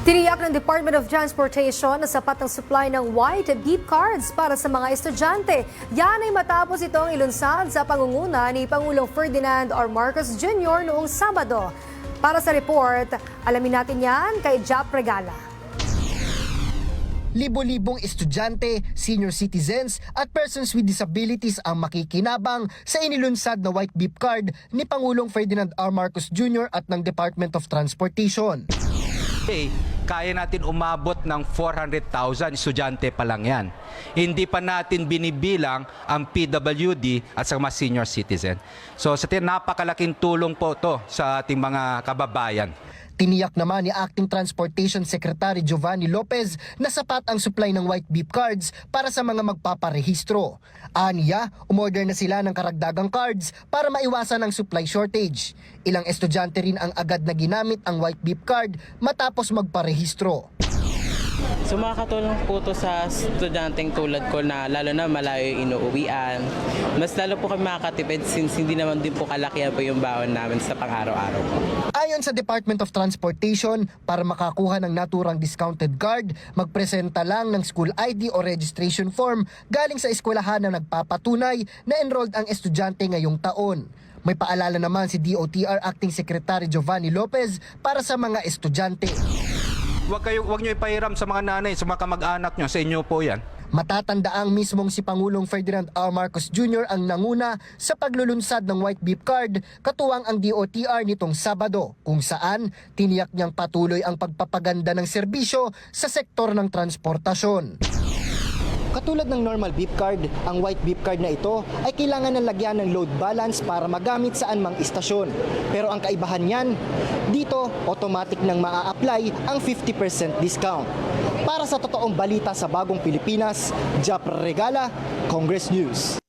Tiniyak ng Department of Transportation na sapat ang supply ng white beep cards para sa mga estudyante. Yan ay matapos itong ilunsad sa pangunguna ni Pangulong Ferdinand R. Marcos Jr. noong Sabado. Para sa report, alamin natin yan kay Jap Regala. Libo-libong estudyante, senior citizens at persons with disabilities ang makikinabang sa inilunsad na White Beep Card ni Pangulong Ferdinand R. Marcos Jr. at ng Department of Transportation. Okay, kaya natin umabot ng 400,000 estudyante pa lang yan. Hindi pa natin binibilang ang PWD at sa mga senior citizen. So sa tin napakalaking tulong po to sa ating mga kababayan. Tiniyak naman ni Acting Transportation Secretary Giovanni Lopez na sapat ang supply ng White Beep Cards para sa mga magpaparehistro. Aniya, umorder na sila ng karagdagang cards para maiwasan ang supply shortage. Ilang estudyante rin ang agad na ginamit ang White Beep Card matapos magparehistro. So makakatulong po to sa estudyanteng tulad ko na lalo na malayo yung inuuwian. Mas lalo po kami makakatipid since hindi naman din po kalakihan po yung baon namin sa pang-araw-araw po. Ayon sa Department of Transportation, para makakuha ng naturang discounted card, magpresenta lang ng school ID o registration form galing sa eskwelahan na nagpapatunay na enrolled ang estudyante ngayong taon. May paalala naman si DOTR Acting Secretary Giovanni Lopez para sa mga estudyante. Huwag kayo huwag niyo ipahiram sa mga nanay, sa mga kamag-anak niyo, sa inyo po 'yan. Matatandaang mismong si Pangulong Ferdinand R. Marcos Jr. ang nanguna sa paglulunsad ng White Beep Card katuwang ang DOTR nitong Sabado kung saan tiniyak niyang patuloy ang pagpapaganda ng serbisyo sa sektor ng transportasyon. Katulad ng normal beep card, ang white beep card na ito ay kailangan ng lagyan ng load balance para magamit saan mang istasyon. Pero ang kaibahan niyan, dito automatic nang maa-apply ang 50% discount. Para sa totoong balita sa bagong Pilipinas, Jap Regala, Congress News.